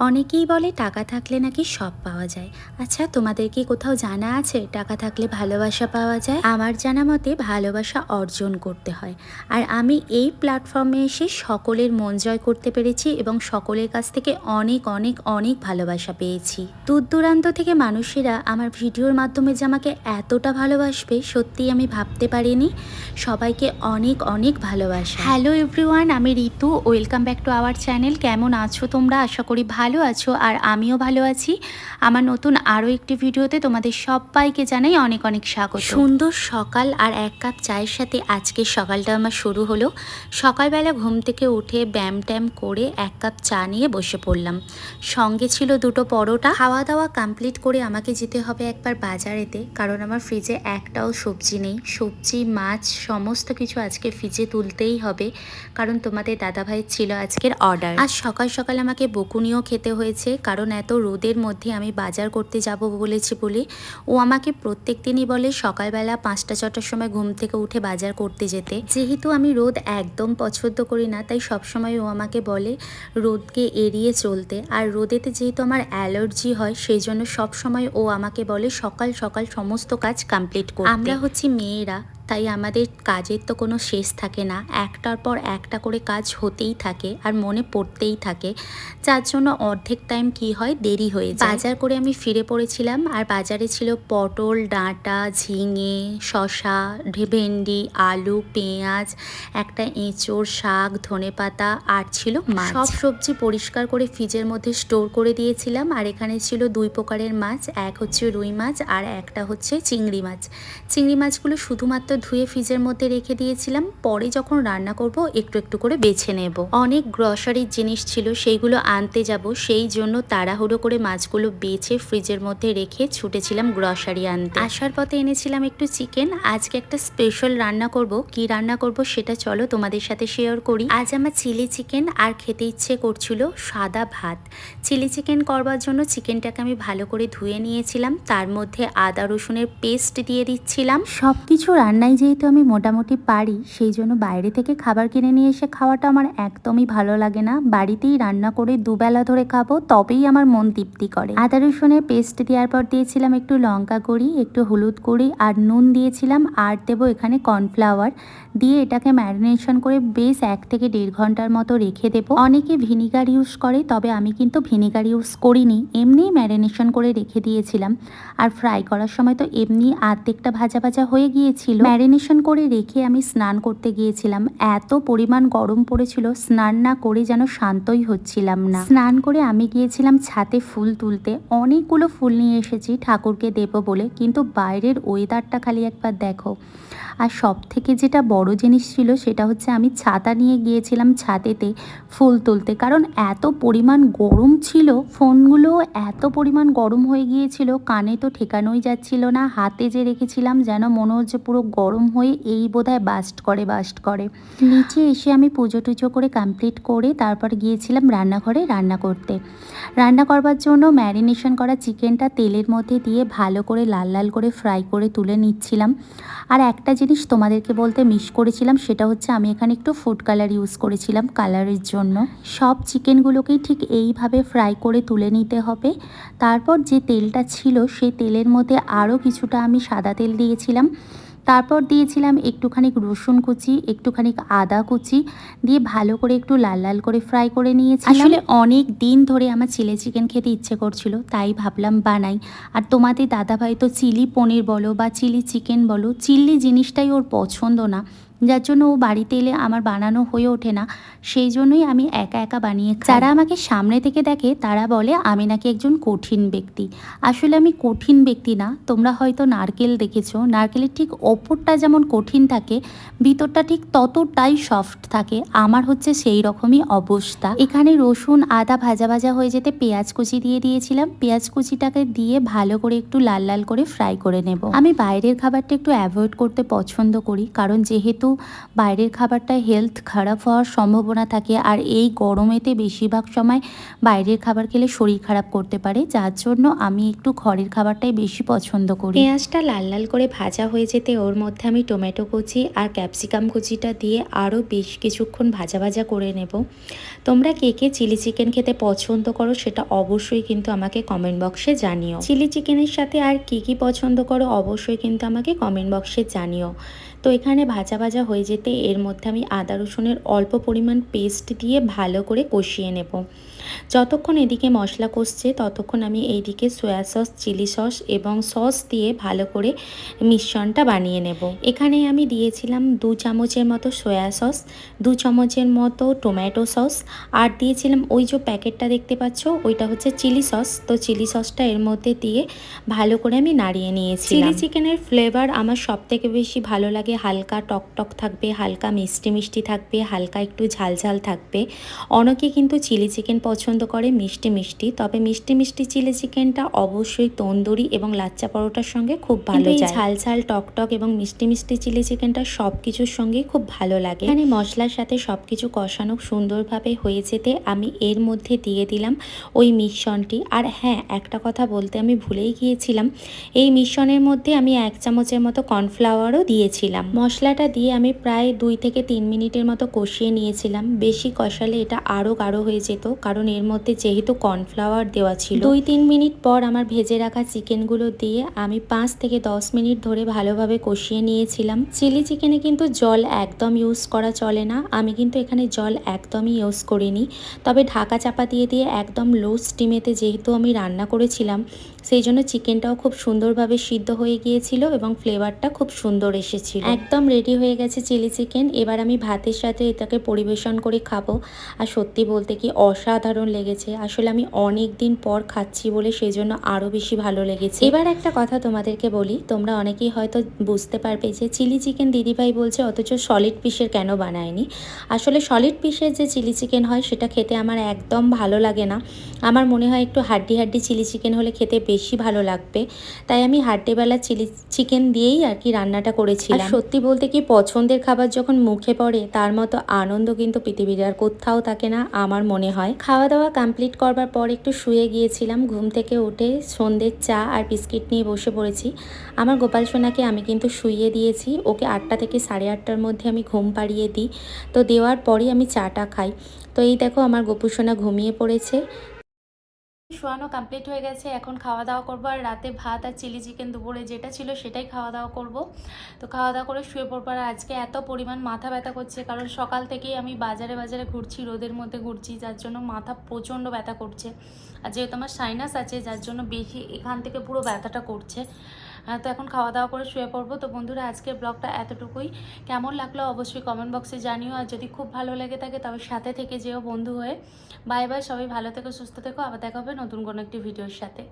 অনেকেই বলে টাকা থাকলে নাকি সব পাওয়া যায়। আচ্ছা তোমাদের কি কোথাও জানা আছে টাকা থাকলে ভালোবাসা পাওয়া যায়? আমার জানা মতে ভালোবাসা অর্জন করতে হয়। আর আমি এই প্ল্যাটফর্মে এসে সকলের মন জয় করতে পেরেছি এবং সকলের কাছ থেকে অনেক অনেক অনেক ভালোবাসা পেয়েছি। দূর দূরান্ত থেকে মানুষেরা আমার ভিডিওর মাধ্যমে যে আমাকে এতটা ভালোবাসবে, সত্যিই আমি ভাবতে পারিনি। সবাইকে অনেক অনেক ভালোবাসা। হ্যালো এভরিওয়ান আমি Ritu. Welcome back to our channel কেমন আছো তোমরা? আশা করি ভালো আছো আর আমিও ভালো আছি। আমার নতুন আরও একটি ভিডিওতে তোমাদের সবাইকে জানাই অনেক অনেক স্বাগত। সুন্দর সকাল আর এক কাপ চায়ের সাথে আজকের সকালটা আমার শুরু হলো। সকালবেলা ঘুম থেকে উঠে ব্যায়াম ট্যাম করে এক কাপ চা নিয়ে বসে পড়লাম। সঙ্গে ছিল দুটো পরোটা। খাওয়া দাওয়া কমপ্লিট করে আমাকে যেতে হবে একবার বাজারেতে কারণ আমার ফ্রিজে একটাও সবজি নেই। সবজি মাছ সমস্ত কিছু আজকে ফ্রিজে তুলতেই হবে কারণ তোমাদের দাদাভাই ছিল আজকের অর্ডার আজ সকাল সকাল আমাকে বকুনিও খেতে হয়েছে, কারণ এত রোদের মধ্যে আমি বাজার করতে যাব বলেছি বলে। ও আমাকে প্রত্যেক দিনই বলে সকালবেলা পাঁচটা, ছটার সময় ঘুম থেকে উঠে বাজার করতে যেতে। যেহেতু আমি রোদ একদম পছন্দ করি না, তাই সবসময় ও আমাকে বলে রোদকে এড়িয়ে চলতে। আর রোদেতে যেহেতু আমার অ্যালার্জি হয় সেই জন্য সবসময় ও আমাকে বলে সকাল সকাল সমস্ত কাজ কমপ্লিট করতে। আমরা হচ্ছি মেয়েরা তাই আমাদের কাজের তো কোনো শেষ থাকে না। একটার পর একটা করে কাজ হতেই থাকে আর মনে পড়তেই থাকে। যার জন্য অর্ধেক টাইম কি হয়? দেরি হয়ে যায়। বাজার করে আমি ফিরে পড়েছিলাম আর বাজারে ছিল পটল, ডাঁটা, ঝিঙে শশা ভেন্ডি, আলু, পেঁয়াজ, একটা এঁচোড়, শাক, ধনেপাতা আর ছিল মাছ। সব সবজি পরিষ্কার করে ফ্রিজের মধ্যে স্টোর করে দিয়েছিলাম আর এখানে ছিল দুই প্রকারের মাছ। এক হচ্ছে রুই মাছ আর একটা হচ্ছে চিংড়ি মাছ। চিংড়ি মাছগুলো শুধুমাত্র ধুয়ে ফ্রিজের মধ্যে রেখে দিয়েছিলাম। পরে যখন রান্না করব, একটু একটু করে বেছে নেব। অনেক গ্রসারির জিনিস ছিল, সেইগুলো আনতে যাব। সেই জন্য তাড়াহুড়ো করে মাছগুলো বেছে ফ্রিজের মধ্যে রেখে ছুটেছিলাম গ্রসারি আনতে। আসার পথে এনেছিলাম একটু চিকেন আজকে একটা স্পেশাল রান্না করব। কি রান্না করব সেটা চলো তোমাদের সাথে শেয়ার করি। আজ আমার চিলি চিকেন আর খেতে ইচ্ছে করছিল সাদা ভাত। চিলি চিকেন করবার জন্য চিকেনটাকে আমি ভালো করে ধুয়ে নিয়েছিলাম। তার মধ্যে আদা রসুনের পেস্ট দিয়ে দিচ্ছিলাম। সব কিছু রান্নাই যেহেতু আমি মোটামুটি পারি, সেই জন্য বাইরে থেকে খাবার কিনে নিয়ে এসে খাওয়াটা আমার একদমই ভালো লাগে না। বাড়িতেই রান্না করে দুবেলা ধরে খাব, তবেই আমার মন তৃপ্তি করে। আদা রসুনের পেস্ট দেওয়ার পর দিয়েছিলাম একটু লঙ্কা গুঁড়ি, একটু হলুদ গুঁড়ি আর নুন দিয়েছিলাম আর দেবো এখানে কর্নফ্লাওয়ার। দিয়ে এটাকে ম্যারিনেশন করে বেশ এক থেকে দেড় ঘণ্টার মতো রেখে দেবো। অনেকে ভিনিগার ইউজ করে, তবে আমি কিন্তু ভিনিগার ইউজ করিনি, এমনিই ম্যারিনেশন করে রেখে দিয়েছিলাম। আর ফ্রাই করার সময় তো এমনি আর্ধেকটা ভাজা ভাজা হয়ে গিয়েছিল। ম্যারিনেশন করে রেখে আমি স্নান করতে গিয়েছিলাম। এত পরিমাণ গরম পড়েছিল, স্নান না করে যেন শান্তই হচ্ছিলাম না। স্নান করে আমি গিয়েছিলাম ছাতে ফুল তুলতে। অনেকগুলো ফুল নিয়ে এসেছি ঠাকুরকে দেবো বলে, কিন্তু বাইরের ওয়েদারটা খালি একবার দেখো। আর সব থেকে যেটা বড় জিনিস ছিল সেটা হচ্ছে আমি ছাতা নিয়ে গিয়েছিলাম ছাদেতে ফুল তুলতে। কারণ এত পরিমাণ গরম ছিল, ফোনগুলো এত পরিমাণ গরম হয়ে গিয়েছিল, কানে তো ঠেকানোই যাচ্ছিল না, হাতে যে রেখেছিলাম যেন মনে হচ্ছে পুরো গরম হয়ে এই বোধহয় বাস্ট করে বাস্ট করে। নিচে এসে আমি পুজো টুজো করে কমপ্লিট করে তারপর গিয়েছিলাম রান্নাঘরে রান্না করতে। রান্না করবার জন্য ম্যারিনেশন করা চিকেনটা তেলের মধ্যে দিয়ে ভালো করে লাল লাল করে ফ্রাই করে তুলে নিচ্ছিলাম। আর একটা জিনিস তোমাদেরকে বলতে মিস করেছিলাম, সেটা হচ্ছে আমি এখানে একটু ফুড কালার ইউজ করেছিলাম কালারের জন্য। সব চিকেনগুলোকেই ঠিক এইভাবে ফ্রাই করে তুলে নিতে হবে। তারপর যে তেলটা ছিল সেই তেলের মধ্যে আরও কিছুটা আমি সাদা তেল দিয়েছিলাম। তারপর দিয়েছিলাম একটুখানিক রসুন কুচি, একটুখানিক আদা কুচি, দিয়ে ভালো করে একটু লাল লাল করে ফ্রাই করে নিয়েছি আসলে অনেক দিন ধরে আমার চিলি চিকেন খেতে ইচ্ছে করছিল, তাই ভাবলাম বানাই। আর তোমাদের দাদাভাই তো চিলি পনির বলো বা চিলি চিকেন বলো, চিলি জিনিসটাই ওর পছন্দ না। যার জন্য ও বাড়িতে এলে আমার বানানো হয়ে ওঠে না। সেই জন্যই আমি একা একা বানিয়ে যারা আমাকে সামনে থেকে দেখে, তারা বলে, আমি নাকি একজন কঠিন ব্যক্তি। আসলে আমি কঠিন ব্যক্তি না, তোমরা হয়তো নারকেল দেখেছ। নারকেলের ঠিক ওপরটা যেমন কঠিন থাকে, ভিতরটা ঠিক ততটাই সফট থাকে। আমার হচ্ছে সেই রকমই অবস্থা। এখানে রসুন, আদা ভাজা ভাজা হয়ে যেতে পেঁয়াজ কুচি দিয়ে দিয়েছিলাম। পেঁয়াজ কুচিটাকে দিয়ে ভালো করে একটু লাল লাল করে ফ্রাই করে নেব। আমি বাইরের খাবারটা একটু অ্যাভয়েড করতে পছন্দ করি, কারণ যেহেতু বাইরের খাবারটা হেলথ খারাপ হওয়ার সম্ভাবনা থাকে আর এই গরমেতে বেশিরভাগ সময় বাইরের খাবার খেলে শরীর খারাপ করতে পারে। যার জন্য আমি একটু ঘরের খাবারটাই বেশি পছন্দ করি। পেঁয়াজটা লাল লাল করে ভাজা হয়ে যেতে ওর মধ্যে আমি টমেটো কুচি আর ক্যাপসিকাম কুচিটা দিয়ে আরও বেশ কিছুক্ষণ ভাজা ভাজা করে নেব। তোমরা কে কে চিলি চিকেন খেতে পছন্দ করো সেটা অবশ্যই কিন্তু আমাকে কমেন্ট বক্সে জানিও। চিলি চিকেনের সাথে আর কি কি পছন্দ করো অবশ্যই কিন্তু আমাকে কমেন্ট বক্সে জানিও। তো এখানে ভাজা ভাজা হয়ে যেতে এর মধ্যে আমি আদা রসুনের অল্প পরিমাণ পেস্ট দিয়ে ভালো করে কষিয়ে নেব। যতক্ষণ এদিকে মশলা কষছে, ততক্ষণ আমি এইদিকে সয়া সস চিলি সস এবং সস দিয়ে ভালো করে মিশ্রণটা বানিয়ে নেব। এখানে আমি দিয়েছিলাম দু চামচের মতো সয়া সস দু চামচের মতো টমেটো সস আর দিয়েছিলাম ওই যে প্যাকেটটা দেখতে পাচ্ছ, ওইটা হচ্ছে চিলি সস তো চিলি সসটা এর মধ্যে দিয়ে ভালো করে আমি নাড়িয়ে নিয়েছি চিলি চিকেনের ফ্লেভার আমার সব থেকে বেশি ভালো লাগে হালকা টক টক থাকবে হালকা মিষ্টি মিষ্টি থাকবে হালকা একটু ঝাল ঝাল থাকবে। অনেকে কিন্তু চিলি চিকেন পছন্দ করে মিষ্টি মিষ্টি তবে মিষ্টি মিষ্টি চিলি চিকেনটা অবশ্যই তন্দুরি এবং লাচ্চা পরোটার সঙ্গে খুব ভালো যায়। ঝাল ঝাল টক টক এবং মিষ্টি মিষ্টি চিলি চিকেনটা সব কিছুর সঙ্গেই খুব ভালো লাগে। এখানে মশলার সাথে সব কিছু কষানো সুন্দরভাবে হয়ে যেতে আমি এর মধ্যে দিয়ে দিলাম ওই মিশ্রণটি। আর হ্যাঁ একটা কথা বলতে আমি ভুলেই গিয়েছিলাম এই মিশ্রণের মধ্যে আমি এক চামচের মতো কর্নফ্লাওয়ারও দিয়েছিলাম। মশলাটা দিয়ে আমি প্রায় দুই থেকে তিন মিনিটের মতো কষিয়ে নিয়েছিলাম। বেশি কষালে এটা আরও গাঢ় হয়ে যেত, কারণ এর মধ্যে যেহেতু কর্নফ্লাওয়ার দেওয়া ছিল। দুই তিন মিনিট পর আমার ভেজে রাখা চিকেনগুলো দিয়ে আমি পাঁচ থেকে দশ মিনিট ধরে ভালোভাবে কষিয়ে নিয়েছিলাম। চিলি চিকেনে কিন্তু জল একদম ইউজ করা চলে না। আমি কিন্তু এখানে জল একদমই ইউজ করিনি। তবে ঢাকা চাপা দিয়ে দিয়ে একদম লো স্টিমেতে যেহেতু আমি রান্না করেছিলাম, সেই জন্য চিকেনটাও খুব সুন্দরভাবে সিদ্ধ হয়ে গিয়েছিল এবং ফ্লেভারটা খুব সুন্দর এসেছিল। একদম রেডি হয়ে গেছে চিলি চিকেন এবার আমি ভাতের সাথে এটাকে পরিবেশন করে খাব। আর সত্যি বলতে কি অসাধারণ লেগেছে। আসলে আমি অনেক দিন পর খাচ্ছি বলে সেই জন্য আরও বেশি ভালো লেগেছে। এবার একটা কথা তোমাদেরকে বলি, তোমরা অনেকেই হয়তো বুঝতে পারবে যে চিলি চিকেন দিদিভাই বলছে, অথচ সলিড পিসের কেন বানায়নি? আসলে সলিড পিসের যে চিলি চিকেন হয়, সেটা খেতে আমার একদম ভালো লাগে না। আমার মনে হয় একটু হাড্ডি হাড্ডি চিলি চিকেন হলে খেতে বেশি ভালো লাগবে। তাই আমি হাড্ডিবেলা চিলি চিকেন দিয়েই আর কি রান্নাটা করেছিলাম। সত্যি বলতে কি পছন্দের খাবার যখন মুখে পড়ে, তার মতো আনন্দ কিন্তু পৃথিবীর আর কোথাও থাকে না আমার মনে হয়। খাওয়া দাওয়া কমপ্লিট করবার পর একটু শুয়ে গিয়েছিলাম, ঘুম থেকে উঠে সন্ধ্যের চা আর বিস্কিট নিয়ে বসে পড়েছি। আমার গোপাল সোনাকে আমি কিন্তু শুইয়ে দিয়েছি, ওকে আটটা থেকে সাড়ে আটটার মধ্যে আমি ঘুম পাড়িয়ে দিই। তো দেওয়ার পরই আমি চাটা খাই। তো এই দেখো আমার গোপু সোনা ঘুমিয়ে পড়েছে। শোয়ানো কমপ্লিট হয়ে গেছে, এখন খাওয়া দাওয়া করব। আর রাতে ভাত আর চিলি চিকেন দুপুরে যেটা ছিল সেটাই খাওয়া দাওয়া করব। তো খাওয়া দাওয়া করে শুয়ে পড়ব। আর আজকে এত পরিমাণ মাথা ব্যথা করছে, কারণ সকাল থেকেই আমি বাজারে বাজারে ঘুরছি, রোদের মধ্যে ঘুরছি, যার জন্য মাথা প্রচণ্ড ব্যথা করছে। আর যেহেতু আমার সাইনাস আছে, যার জন্য বেশি এখান থেকে পুরো ব্যথাটা করছে। তো এখন খাওয়া দাওয়া করে শুয়ে পড়ব। তো বন্ধুরা, আজকের ব্লগটা এতটুকুই। কেমন লাগল অবশ্যই কমেন্ট বক্সে জানিও। আর যদি খুব ভালো লেগে থাকে তবে সাথে থেকে যেও বন্ধু হয়ে। বাই বাই সবাই ভালো থেকো, সুস্থ থেকো। আবার দেখা হবে নতুন কোনো একটি ভিডিওর সাথে।